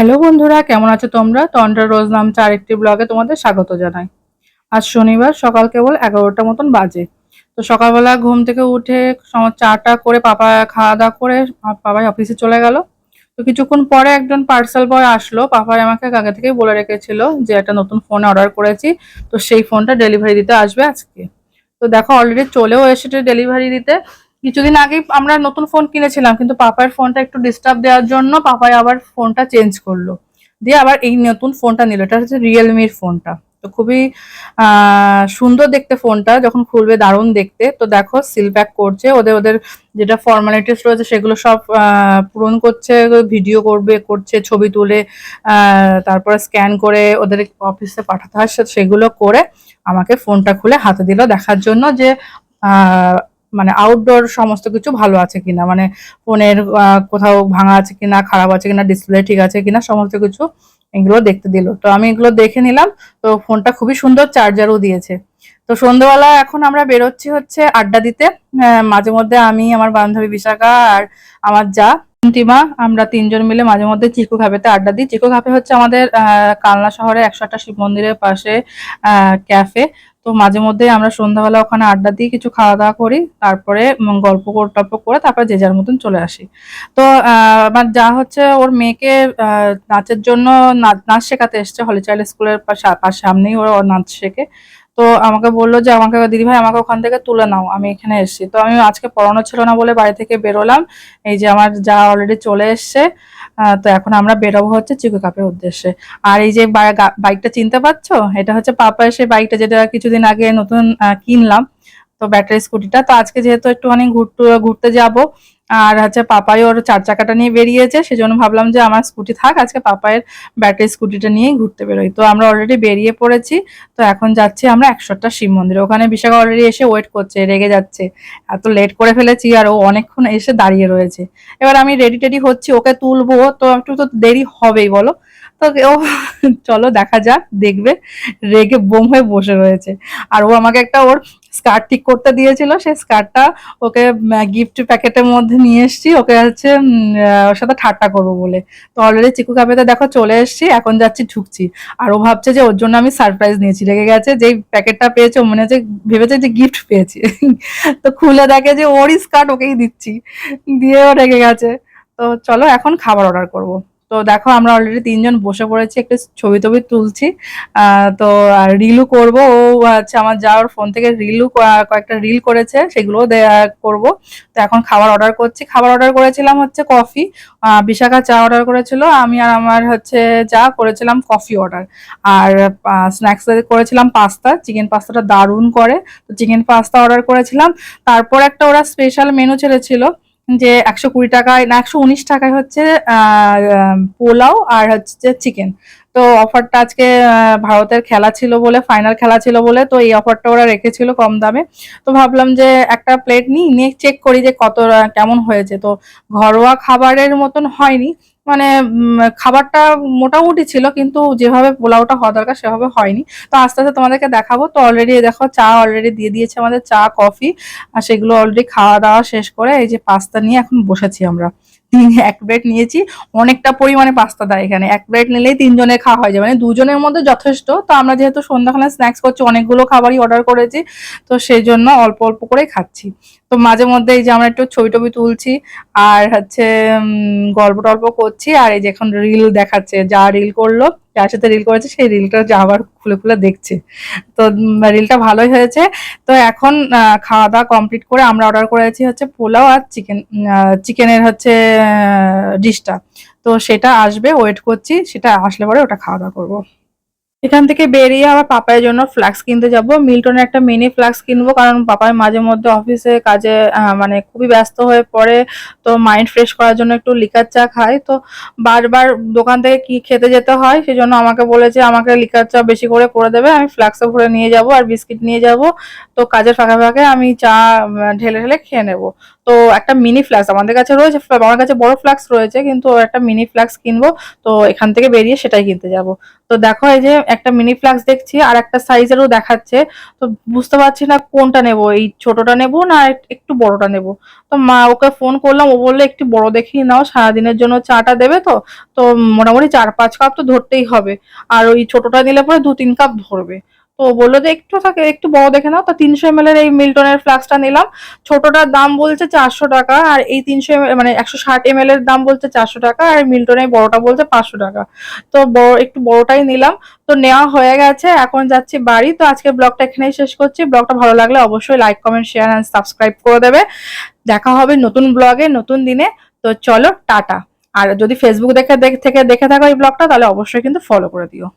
Hello বন্ধুরা, কেমন আছো তোমরা? তন্ডার রোজ নামছে আরেকটি ব্লগে তোমাদের স্বাগত জানাই। আজ শনিবার, সকাল কেবল এগারোটা মতন বাজে। তো সকালবেলা ঘুম থেকে উঠে চাটা করে, পাপা খাওয়া দাওয়া করে পাপাই অফিসে চলে গেল। তো কিছুক্ষণ পরে একজন পার্সেল বয় আসলো। পাপাই আমাকে আগে থেকেই বলে রেখেছিল যে, একটা নতুন ফোন অর্ডার করেছি। তো সেই ফোনটা ডেলিভারি দিতে আসবে আজকে। তো দেখো অলরেডি চলেও এসেছে ডেলিভারি দিতে। কিছুদিন আগে আমরা নতুন ফোন কিনেছিলাম, কিন্তু পাপার ফোনটা একটু ডিস্টার্ব দেওয়ার জন্য পাপায় আবার ফোনটা চেঞ্জ করল। দিয়ে আবার এই নতুন ফোনটা নিল, এটা হচ্ছে রিয়েলমির ফোনটা তো খুবই সুন্দর দেখতে ফোনটা যখন খুলবে দারুণ দেখতে। তো দেখো সিল প্যাক করছে, ওদের ওদের যেটা ফর্মালিটিস রয়েছে সেগুলো সব পূরণ করছে ভিডিও করবে, করছে, ছবি তুলে তারপরে স্ক্যান করে ওদের অফিসে পাঠাতে হয় সেগুলো করে আমাকে ফোনটা খুলে হাতে দিল দেখার জন্য যে মানে আউটডোর সমস্ত কিছু ভালো আছে কিনা? মানে ফোনের কোথাও ভাঙা আছে কিনা, খারাপ আছে কিনা ডিসপ্লে ঠিক আছে কিনা, সমস্ত কিছু এগুলো দেখতে দিল। তো আমি এগুলো দেখে নিলাম, তো ফোনটা খুবই সুন্দর চার্জারও দিয়েছে। তো সন্ধ্যেবেলা এখন আমরা বেরোচ্ছি হচ্ছে আড্ডা দিতে। মাঝে মধ্যে আমি, আমার বান্ধবী বিশাখা আর আমার যা টিমা আমরা তিনজন মিলে মাঝে মধ্যে চিকু ঘাপেতে আড্ডা দিই। চিকু ঘাপে হচ্ছে আমাদের কালনা শহরে একশো একটা শিব মন্দিরের পাশে ক্যাফে তো মাঝে মধ্যে আমরা সন্ধ্যাবেলা ওখানে আড্ডা দিয়ে কিছু খাওয়া দাওয়া করি, তারপরে গল্প টল্প করে তারপরে যে যার মতন চলে আসি। তো আমার যা হচ্ছে ওর মেয়েকে নাচের জন্য নাচ শেখাতে এসছে হলি চাইল্ড স্কুলের সামনেই ওর নাচ শেখে। তো আমাকে বলল যে, আমাকে দিদি ভাই আমাকে ওখান থেকে তুলে নাও, আমি এখানে এসেছি। তো আমি আজকে পড়ানো ছিল না বলে বাড়ি থেকে বেরোলাম। এই যে আমার যা অলরেডি চলে এসছে তো এখন আমরা বেরোবো হচ্ছে চিকু কাপের উদ্দেশ্যে। আর এই যে বাইকটা চিনতে পারছ? এটা হচ্ছে পাপা এসে বাইকটা যেটা কিছুদিন আগে নতুন কিনলাম, তো ব্যাটারি স্কুটিটা তো আজকে যেহেতু একটুখানি ঘুরতে ঘুরতে যাব আর হচ্ছে পাপাই ওর চার চাকাটা নিয়ে বেরিয়েছে, সেজন্য ভাবলাম যে আমার স্কুটি থাক, আজকে পাপায়ের ব্যাটারি স্কুটিটা নিয়েই ঘুরতে বেরোই। তো আমরা অলরেডি বেরিয়ে পড়েছি, তো এখন যাচ্ছি আমরা একশোটা শিব মন্দিরে। ওখানে বিশাখা অলরেডি এসে ওয়েট করছে, রেগে যাচ্ছে। এত লেট করে ফেলেছি আর ও অনেকক্ষণ এসে দাঁড়িয়ে রয়েছে। এবার আমি রেডি টেডি হচ্ছি, ওকে তুলবো, তো একটু তো দেরি হবেই, বলো? তো ও, চলো দেখা যাক, দেখবে, রেগে বোম হয়ে বসে রয়েছে। আর ও আমাকে একটা ওর স্কার্ট ঠিক করতে দিয়েছিল, সেই স্কার্টটা ওকে গিফট প্যাকেটের মধ্যে নিয়ে এসেছি, ওকে হচ্ছে ওর সাথে ঠাট্টা করব বলে। তো অলরেডি চিকু কাপেতে দেখো চলে এসেছি, এখন যাচ্ছি ঢুকছি। আর ও ভাবছে যে ওর জন্য আমি সারপ্রাইজ নিয়েছি রেগে গেছে যেই প্যাকেটটা পেয়েছে মনে হচ্ছে ভেবেছে যে গিফট পেয়েছি। তো খুলে দেখে যে ওরই স্কার্ট ওকেই দিচ্ছি, দিয়ে ও রেগে গেছে। তো চলো এখন খাবার অর্ডার করব। তো দেখো, আমরা অলরেডি তিনজন বসে পড়েছি, একটু ছবি টবি তুলছি। তো রিলও করব। ও হচ্ছে আমার যাওয়ার ফোন থেকে রিলও কয়েকটা রিল করেছে, সেগুলোও করব। তো এখন খাবার অর্ডার করছি। খাবার অর্ডার করেছিলাম হচ্ছে কফি বিশাখা চা অর্ডার করেছিল। আমি আর আমার হচ্ছে যা করেছিলাম কফি অর্ডার আর স্ন্যাক্স করেছিলাম পাস্তা চিকেন পাস্তাটা দারুণ করে। তো চিকেন পাস্তা অর্ডার করেছিলাম। তারপর একটা ওরা স্পেশাল মেনু ছেড়েছিল। যে একশো কুড়ি টাকায় না একশো উনিশ টাকায় হচ্ছে পোলাও আর হচ্ছে চিকেন তো অফারটা আজকে ভারতের খেলা ছিল বলে ফাইনাল খেলা ছিল বলে, তো এই অফারটা ওরা রেখেছিল কম দামে। তো ভাবলাম যে একটা প্লেট নিই, নিয়ে চেক করি যে কত কেমন হয়েছে। তো ঘরোয়া খাবারের মতন হয়নি। মানে খাবারটা মোটামুটি ছিল, কিন্তু যেভাবে পোলাওটা হওয়া দরকার সেভাবে হয়নি। তো আস্তে আস্তে তোমাদেরকে দেখাবো। তো অলরেডি দেখো, চা অলরেডি দিয়ে দিয়েছে আমাদের চা কফি আর সেগুলো অলরেডি খাওয়া দাওয়া শেষ করে এই যে পাস্তা নিয়ে এখন বসেছি আমরা। তিন এক প্লেট নিয়েছি। অনেকটা পরিমাণে পাস্তা দেয় এখানে। এক প্লেট নিলেই তিনজনের খাওয়া হয়ে যাবে। মানে দুজনের মধ্যে যথেষ্ট। তো আমরা যেহেতু সন্ধ্যাখানে স্ন্যাক্স করছি, অনেকগুলো খাবারই অর্ডার করেছি। তো সেই জন্য অল্প অল্প করে খাচ্ছি। তো মাঝে মধ্যে এই যে আমরা একটু ছবি টবি তুলছি আর হচ্ছে গল্প টল্প করছি আর এই যে এখন রিল দেখাচ্ছে, যা রিল করল, যার সাথে রিল করেছে, সেই রিলটা যা আবার খুলে খুলে দেখছে। তো রিলটা ভালোই হয়েছে। তো এখন খাওয়া দাওয়া কমপ্লিট করে আমরা অর্ডার করেছি হচ্ছে পোলাও আর চিকেন চিকেনের হচ্ছে ডিশটা তো সেটা আসবে ওয়েট করছি, সেটা আসলে পরে ওটা খাওয়া দাওয়া করব। এখান থেকে বেরিয়ে আবার পাপায়ের জন্য ফ্লাক্স কিনতে যাব। মিল্টনের একটা মিনি ফ্লাক্স কিনবো, কারণ পাপায় মাঝে মধ্যে অফিসে কাজে মানে খুবই ব্যস্ত হয়ে পড়ে, তো মাইন্ড ফ্রেশ করার জন্য একটু লিকার চা খায় তো বারবার দোকান থেকে কি খেতে যেতে হয়, সেজন্য আমাকে বলেছে আমাকে লিকার চা বেশি করে করে দেবে, আমি ফ্লাক্সে ভরে নিয়ে যাব আর বিস্কিট নিয়ে যাব। তো কাজের ফাঁকে ফাঁকে আমি চা ঢেলে ঢেলে খেয়ে নেব। তো একটা মিনি ফ্ল্যাক্স আমাদের কাছে রয়েছে আমার কাছে বড় ফ্ল্যাক্স রয়েছে, কিন্তু একটা মিনি ফ্ল্যাক্স কিনবো, তো এখান থেকে বেরিয়ে সেটাই কিনতে যাব। তো দেখো এই যে একটা মিনি ফ্ল্যাক্স দেখছি, আর একটা সাইজেরও দেখাচ্ছে, তো বুঝতে পারছি না কোনটা নেব, এই ছোটটা নেব না একটু বড়টা নেব? তো মা ওকে ফোন করলাম, ও বলল, একটু বড় দেখেই নাও, সারাদিনের জন্য চাটা দেবে তো? তো মোটামুটি চার পাঁচ কাপ তো ধরতেই হবে, আর ওই ছোটটা নিলে পরে দু তিন কাপ ধরবে। তো বলল যে একটু থাকে, একটু বড় দেখে নাও। তো তিনশো এম এর এই মিল্টনের ফ্লাক্সটা নিলাম। ছোটটার দাম বলছে চারশো টাকা, আর এই তিনশো এম মানে একশো ষাট এম এর দাম বলছে চারশো টাকা, আর মিল্টনের বড়টা বলছে পাঁচশো টাকা। তো বড়, একটু বড়টাই নিলাম। তো নেওয়া হয়ে গেছে, এখন যাচ্ছি বাড়ি। তো আজকে ব্লগটা এখানেই শেষ করছি। ব্লগটা ভালো লাগলে অবশ্যই like comment share and subscribe করে দেবে। দেখা হবে নতুন ব্লগে, নতুন দিনে। তো চলো টাটা। আর যদি ফেসবুক দেখ- থেকে দেখে থাকো এই ব্লগটা, তাহলে অবশ্যই কিন্তু ফলো করে দিও।